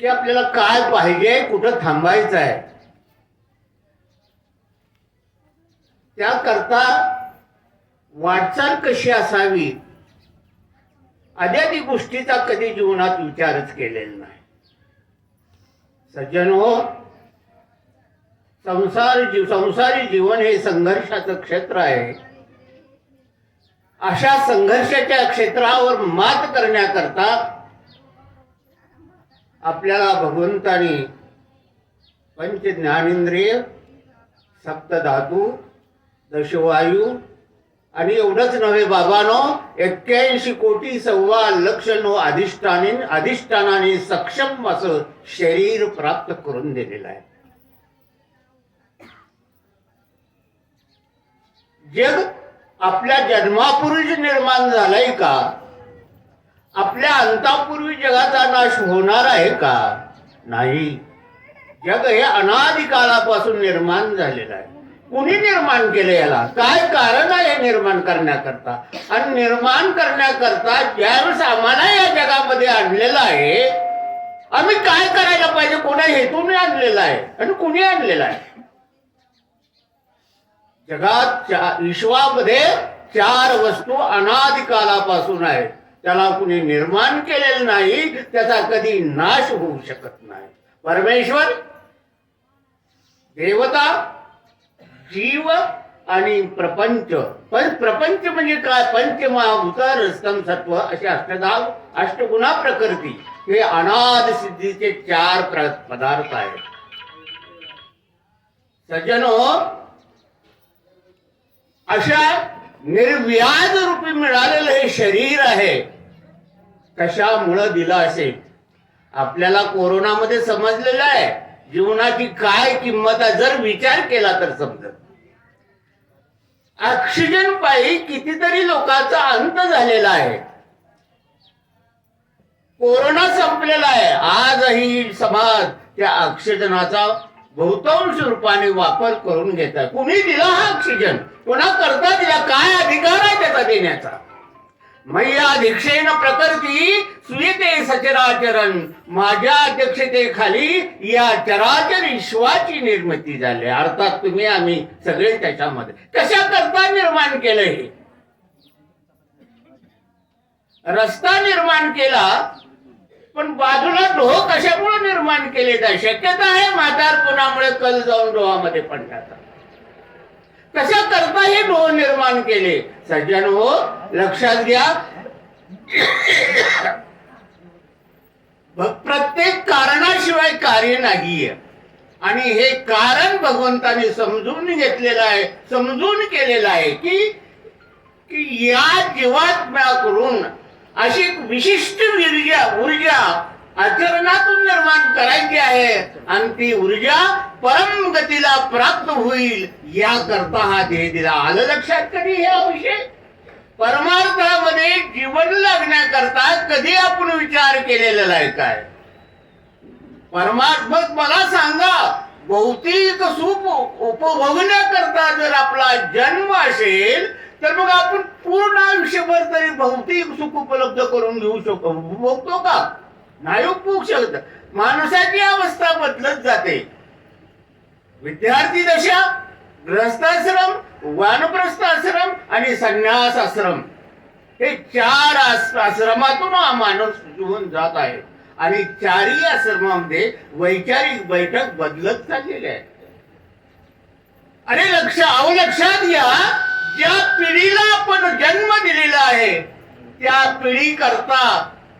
की आपल्याला काय पाहिजे कुठं थांबायचं आहे त्याकरता वाटचाल कशी असावी? आद्यादी गोष्टीचा कधी जीवनात विचारच केलेला नाही. सज्जन हो संसार जीव संसारी जीवन हे संघर्षाचं क्षेत्र आहे. अशा संघर्षाच्या क्षेत्रावर मात करण्याकरता आपल्याला भगवंतानी पंच ज्ञानेंद्रिय सप्तधातू दशवायू आणि एवढंच नव्हे बाबानो एक्क्याऐंशी कोटी सव्वा लक्ष नो अधिष्ठाने अधिष्ठानाने सक्षम असं शरीर प्राप्त करून दिलेलं आहे. जग आपल्या जन्मापूर्वीच निर्माण झालंय का? आपल्या अंतापूर्वी जगाचा नाश होणार आहे का? नाही. जग हे अनादिकालापासून निर्माण झालेलं आहे. कुणी निर्माण केलं याला? काय कारण आहे निर्माण करण्याकरता? आणि निर्माण करण्याकरता ज्यावेळेस आम्हाला या जगामध्ये आणलेलं आहे आम्ही काय करायला पाहिजे? कोणा हेतूने आणलेला आहे? आणि कुणी आणलेला आहे? जगात चा- विश्वामध्ये चार वस्तू अनादिकालापासून आहेत. त्याला कुणी निर्माण केलेलं नाही त्याचा कधी नाश होऊ शकत नाही. परमेश्वर देवता जीव आणि प्रपंच. पण प्रपंच म्हणजे काय? पंचमहाभूत रस्तम सत्व असे अष्टधाव अष्टगुणा प्रकृती. हे अनाद सिद्धीचे चार प्र- पदार्थ आहेत. सज्जनो अशा निर्व्याज रूपी मिळालेलं हे शरीर आहे. कशामुळं दिलं असेल? आपल्याला कोरोनामध्ये समजलेलं आहे. जीवनाची काय किंमत आहे? जर विचार केला तर समजत ऑक्सिजन पायी कितीतरी लोकांचा अंत झालेला आहे. कोरोना संपलेला आहे. आजही समाज त्या ऑक्सिजनाचा बहुतांश रूपाने वापर करून घेत आहे कुणी दिला हा ऑक्सिजन? कोणा करता दिला? काय अधिकार आहे त्याचा देण्याचा? मैया दीक्षेन प्रकृती सुयते सचराचरण माझ्या अध्यक्षतेखाली या चराचर विश्वाची निर्मिती झाली. अर्थात तुम्ही आम्ही सगळे त्याच्यामध्ये. कशा करता निर्माण केलं हे रस्ता निर्माण केला पण बाजूला डोह कशामुळे निर्माण केले जाय शक्यता आहे म्हातारपणामुळे कल जाऊन डोहामध्ये पडण्याचा कशा करता हे डोह निर्माण केले? सज्जन हो लक्षात घ्या. प्रत्येक कारणाशिवाय कार्य नाहीये. आणि हे कारण भगवंताने समजून घेतलेलं आहे समजून केलेलं आहे की की या जीवात्म्या करून अशी एक विशिष्ट ऊर्जा ऊर्जा आचरणातून निर्माण करायची आहे. आणि ती ऊर्जा परम गतीला प्राप्त होईल या करता हा देह दिला. आलं लक्षात कधी हे हा विषय परमार्थामध्ये जीवन लागण्याकरता कधी आपण विचार केलेला आहे काय? परमार्थ मला सांगा भौतिक सुख उपभोगण्याकरता जर आपला जन्म असेल तर मग आपण पूर्ण आयुष्यभर तरी भौतिक सुख उपलब्ध करून घेऊ शकतो उपभोगतो का? नाही उपभोग शकत. माणसाची अवस्था बदलत जाते. विद्यार्थी दशा ग्रस्ताश्रम वानप्रस्थ आश्रम आणि संन्यास आश्रम हे चार आश्रमातून हा माणूस जीवन जात आहे. आणि चारही आश्रमामध्ये वैचारिक बैठक बदलत चाललेली आहे. अरे लक्ष अहो लक्षात घ्या ज्या पिढीला आपण जन्म दिलेला आहे त्या पिढी करता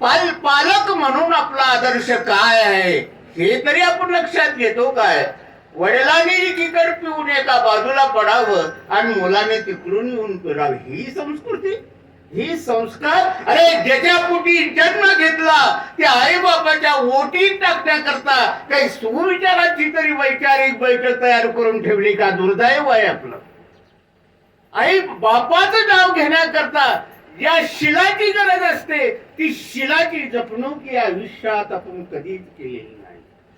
पाल पालक म्हणून आपला आदर्श काय आहे हे तरी आपण लक्षात घेतो काय? वडिलांनी एकीकडे पिऊन एका बाजूला पडावं आणि मुलाने तिकडून येऊन पिरावं ही संस्कृती ही संस्कार. अरे ज्याच्या पोटी जन्म घेतला त्या आई बाबाच्या ओटीत टाकण्याकरता काही सुविचाराची तरी वैचारिक बैठक तयार करून ठेवली का? दुर्दैव आहे आपलं. आई बापाचं नाव घेण्याकरता ज्या शिलाची गरज असते ती शिलाची जपणूक या आयुष्यात आपण कधीच केलेली नाही.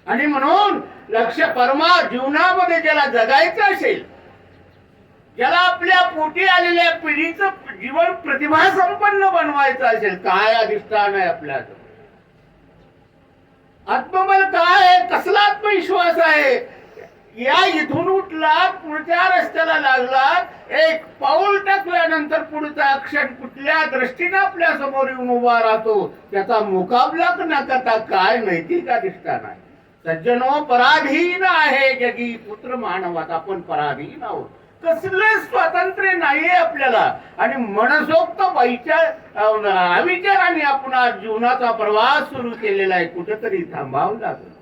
आणि म्हणून लक्ष परमा जीवनामध्ये ज्याला जगायचं असेल ज्याला आपल्या पोटी आलेल्या पिढीचं जीवन प्रतिभा संपन्न बनवायचं असेल काय अधिष्ठान आहे आपल्याचं आत्मबल काय आहे? कसला आत्मविश्वास आहे? या इथून उठला पुढच्या रस्त्याला लागला एक पाऊल टाकल्यानंतर पुढचा क्षण कुठल्या दृष्टीने आपल्यासमोर येऊन उभा राहतो? त्याचा मुकाबला न करता काय नैतिक अधिष्ठान आहे? सज्जनो पराधीन आहे जगी पुत्र मानवात. आपण पराधीन आहोत. कसलं स्वातंत्र्य नाही आपल्याला. आणि मनसोक्त वैचार अविचाराने आपण आज जीवनाचा प्रवास सुरू केलेला आहे. कुठेतरी थांबावं लागलं.